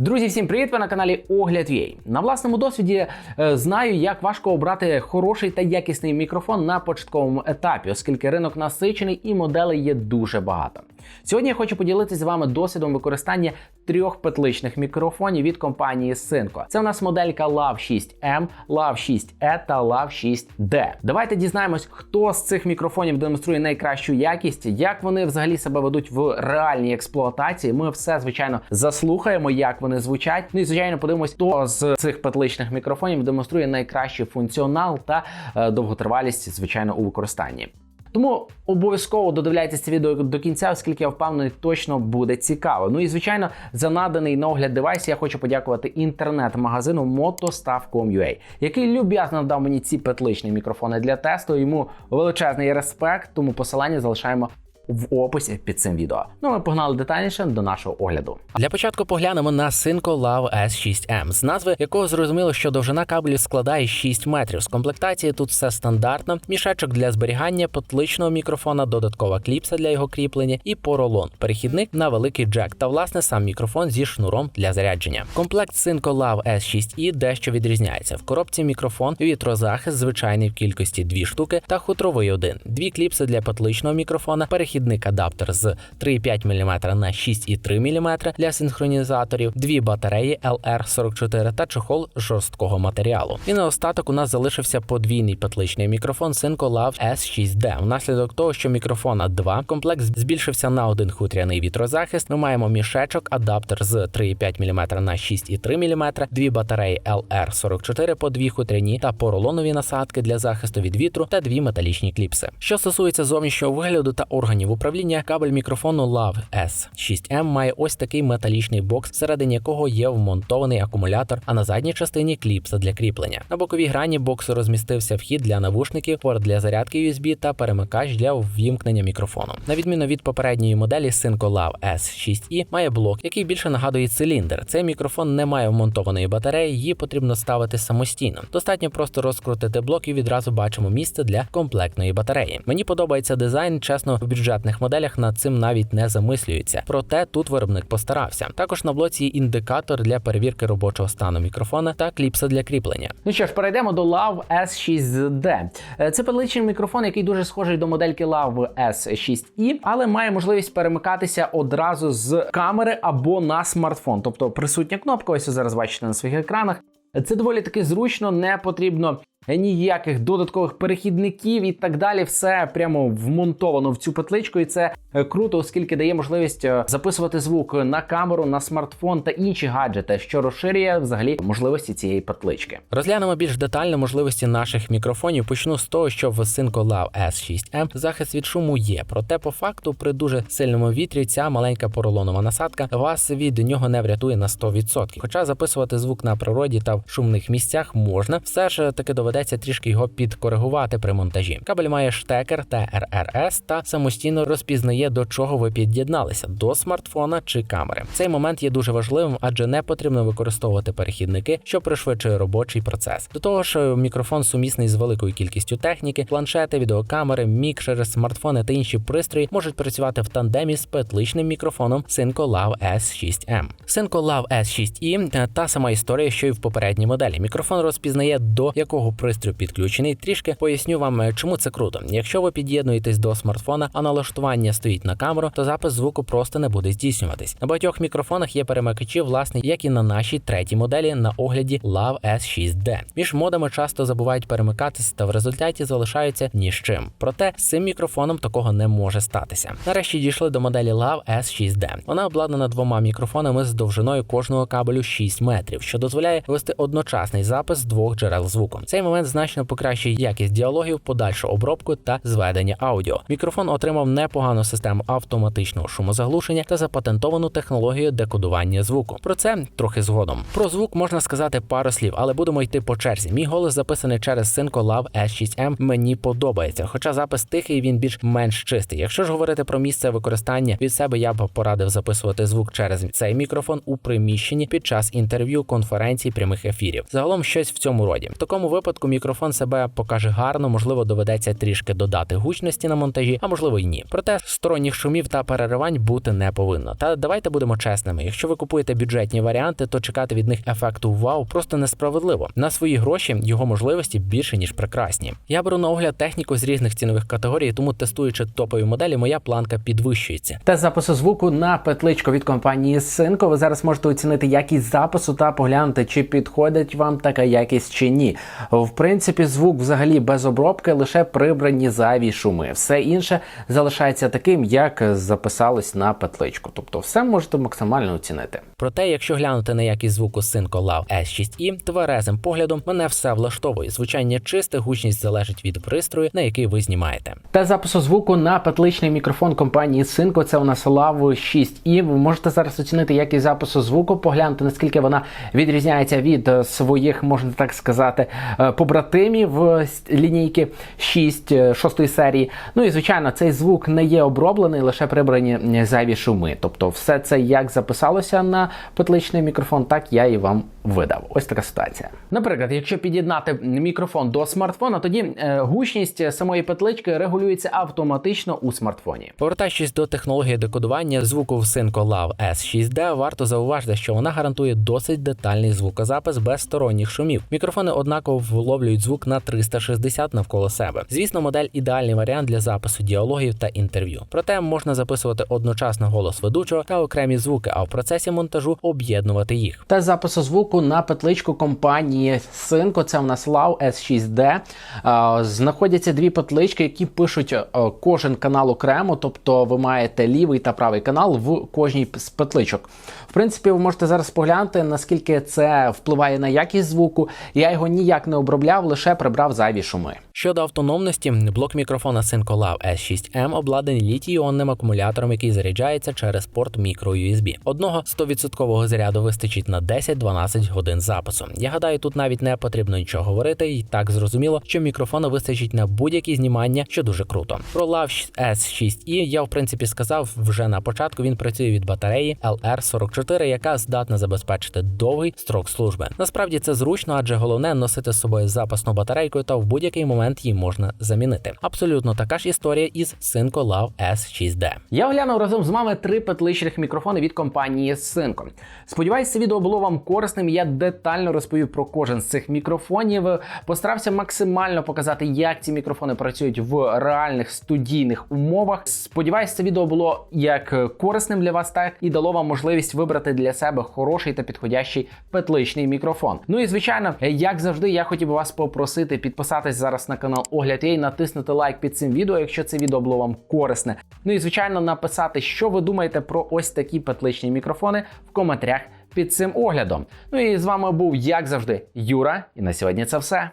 Друзі, всім привіт! Ви на каналі Огляд.ua. На власному досвіді е, знаю, як важко обрати хороший та якісний мікрофон на початковому етапі, оскільки ринок насичений і моделей є дуже багато. Сьогодні я хочу поділитися з вами досвідом використання трьох петличних мікрофонів від компанії Синко. Це у нас моделька LAV 6M, LAV 6E та LAV 6D. Давайте дізнаємось, хто з цих мікрофонів демонструє найкращу якість, як вони взагалі себе ведуть в реальній експлуатації. Ми все звичайно заслухаємо, як вони звучать. Ну і звичайно, подивимось, хто з цих петличних мікрофонів демонструє найкращий функціонал та е, довготривалість, звичайно, у використанні. Тому обов'язково додивляйтесь це відео до кінця, оскільки я впевнений, точно буде цікаво. Ну і звичайно, за наданий на огляд девайс я хочу подякувати інтернет-магазину motostav.com.ua, який люб'язно дав мені ці петличні мікрофони для тесту. Йому величезний респект, тому посилання залишаємо в описі під цим відео. Ну ми погнали детальніше до нашого огляду. Для початку поглянемо на Synco Lav S6M, з назви якого зрозуміло, що довжина кабелю складає 6 метрів. З комплектації тут все стандартно: мішечок для зберігання, потличного мікрофона, додаткова кліпса для його кріплення і поролон, перехідник на великий джек та власне сам мікрофон зі шнуром для зарядження. Комплект Synco Lav S6i дещо відрізняється. В коробці мікрофон, вітрозахист, звичайний в кількості 2 штуки та хутровий один, дві кліпси для потличного мікрофона, перехідник адаптер з 3,5 мм на 6,3 мм для синхронізаторів, дві батареї LR44 та чохол жорсткого матеріалу. І наостаток у нас залишився подвійний петличний мікрофон Synco Lav S6D. Внаслідок того, що мікрофона 2, комплект збільшився на один хутряний вітрозахист. Ми маємо мішечок, адаптер з 3,5 мм на 6,3 мм, дві батареї LR44 по дві хутряні та поролонові насадки для захисту від вітру та дві металічні кліпси. Що стосується зовнішнього вигляду та органів управління, кабель мікрофону LAV S6M має ось такий металічний бокс, всередині якого є вмонтований акумулятор, а на задній частині кліпса для кріплення. На боковій грані боксу розмістився вхід для навушників, порт для зарядки USB та перемикач для ввімкнення мікрофону. На відміну від попередньої моделі Synco Lav S6i має блок, який більше нагадує циліндр. Цей мікрофон не має вмонтованої батареї, її потрібно ставити самостійно. Достатньо просто розкрутити блок і відразу бачимо місце для комплектної батареї. Мені подобається дизайн, чесно, в бюджетних моделях над цим навіть не замислюється. Проте тут виробник постарався. Також на блоці індикатор для перевірки робочого стану мікрофона та кліпса для кріплення. Ну що ж, перейдемо до LAV S6D. Е, Це петличний мікрофон, який дуже схожий до модельки LAV S6i, але має можливість перемикатися одразу з камери або на смартфон. Тобто присутня кнопка, ось ви зараз бачите на своїх екранах. Це доволі таки зручно, не потрібно ніяких додаткових перехідників і так далі. Все прямо вмонтовано в цю петличку, і це е, круто, оскільки дає можливість е, записувати звук на камеру, на смартфон та інші гаджети, що розширює взагалі можливості цієї петлички. Розглянемо більш детально можливості наших мікрофонів. Почну з того, що в Synco Lav S6M захист від шуму є. Проте, по факту, при дуже сильному вітрі ця маленька поролонова насадка вас від нього не врятує на 100%. Хоча записувати звук на природі та в шумних місцях можна, все ж таки доведеться трішки його підкоригувати при монтажі. Кабель має штекер TRRS та самостійно розпізнає, до чого ви під'єдналися до смартфона чи камери. Цей момент є дуже важливим, адже не потрібно використовувати перехідники, що пришвидшує робочий процес. До того ж, мікрофон сумісний з великою кількістю техніки, планшети, відеокамери, мікшери, смартфони та інші пристрої можуть працювати в тандемі з петличним мікрофоном Synco Lav S6M. Synco Lav S6i та сама історія, що й в попередній моделі. Мікрофон розпізнає до якого пристрою підключений. Трішки поясню вам, чому це круто. Якщо ви під'єднуєтесь до смартфона, а налаштування стоїть на камеру, то запис звуку просто не буде здійснюватись. На багатьох мікрофонах є перемикачі, власне, як і на нашій третій моделі на огляді Lav S6D. Між модами часто забувають перемикатися та в результаті залишаються ні з чим. Проте з цим мікрофоном такого не може статися. Нарешті дійшли до моделі Lav S6D. Вона обладнана двома мікрофонами з довжиною кожного кабелю 6 метрів, що дозволяє вести одночасний запис з двох джерел звуку. Цей момент значно покращує якість діалогів, подальшу обробку та зведення аудіо. Мікрофон отримав непогану систему автоматичного шумозаглушення та запатентовану технологію декодування звуку. Про це трохи згодом. Про звук можна сказати пару слів, але будемо йти по черзі. Мій голос записаний через Synco Lav S6M мені подобається, хоча запис тихий він більш-менш чистий. Якщо ж говорити про місце використання від себе, я б порадив записувати звук через цей мікрофон у приміщенні під час інтерв'ю, конференцій, прямих ефірів. Загалом щось в цьому роді. В такому випадку випадку мікрофон себе покаже гарно, можливо, доведеться трішки додати гучності на монтажі, а можливо й ні. Проте сторонніх шумів та переривань бути не повинно. Та давайте будемо чесними. Якщо ви купуєте бюджетні варіанти, то чекати від них ефекту вау просто несправедливо. На свої гроші його можливості більше ніж прекрасні. Я беру на огляд техніку з різних цінових категорій, тому тестуючи топові моделі, моя планка підвищується. Тест запису звуку на петличку від компанії Synco. Ви зараз можете оцінити якість запису та поглянути, чи підходить вам така якість чи ні. В принципі, звук взагалі без обробки, лише прибрані зайві шуми. Все інше залишається таким, як записалось на петличку. Тобто, все можете максимально оцінити. Проте, якщо глянути на якість звуку Synco Lav S6i, тверезим поглядом мене все влаштовує. Звучання чисте, гучність залежить від пристрою, на який ви знімаєте. Та запису звуку на петличний мікрофон компанії Synco, це у нас Lav 6i. Ви можете зараз оцінити якість запису звуку, поглянути наскільки вона відрізняється від е, своїх, можна так сказати, е, побратимів е, лінійки 6 е, 6 серії. Ну і звичайно, цей звук не є оброблений, лише прибрані зайві шуми. Тобто, все це як записалося на петличний мікрофон, так я і вам видав. Ось така ситуація. Наприклад, якщо під'єднати мікрофон до смартфона, тоді е, гучність самої петлички регулюється автоматично у смартфоні. Повертаючись до технології декодування звуку в Synco Lav S6D, варто зауважити, що вона гарантує досить детальний звукозапис без сторонніх шумів. Мікрофони однаково вловлюють звук на 360 навколо себе. Звісно, модель ідеальний варіант для запису діалогів та інтерв'ю. Проте можна записувати одночасно голос ведучого та окремі звуки, а в процесі монтажу об'єднувати їх. Та запису звуку на петличку компанії Synco, це у нас Lav S6D. Е, Знаходяться дві петлички, які пишуть е, кожен канал окремо, тобто ви маєте лівий та правий канал в кожній з петличок. В принципі, ви можете зараз поглянути, наскільки це впливає на якість звуку. Я його ніяк не обробляв, лише прибрав зайві шуми. Щодо автономності, блок мікрофона Synco Lav S6M обладнаний літій-іонним акумулятором, який заряджається через порт microUSB. Одного 100% заряду вистачить на 10-12 годин запису. Я гадаю, тут навіть не потрібно нічого говорити, і так зрозуміло, що мікрофону вистачить на будь-які знімання, що дуже круто. Про Lav S6i я в принципі сказав вже на початку. Він працює від батареї LR44, яка здатна забезпечити довгий строк служби. Насправді це зручно, адже головне носити з собою запасну батарейку, та в будь-який момент її можна замінити. Абсолютно така ж історія із Synco Lav S6D. Я оглянув разом з вами три петличних мікрофони від компанії Synco. Сподіваюся, це відео було вам корисним. Я детально розповів про кожен з цих мікрофонів. Постарався максимально показати, як ці мікрофони працюють в реальних студійних умовах. Сподіваюся, це відео було як корисним для вас, так і дало вам можливість вибрати для себе хороший та підходящий петличний мікрофон. Ну і звичайно, як завжди, я хотів би вас попросити підписатись зараз на канал Огляд і натиснути лайк під цим відео, якщо це відео було вам корисне. Ну і звичайно, написати, що ви думаєте про ось такі петличні мікрофони в коментарях під цим оглядом. Ну і з вами був, як завжди, Юра. І на сьогодні це все.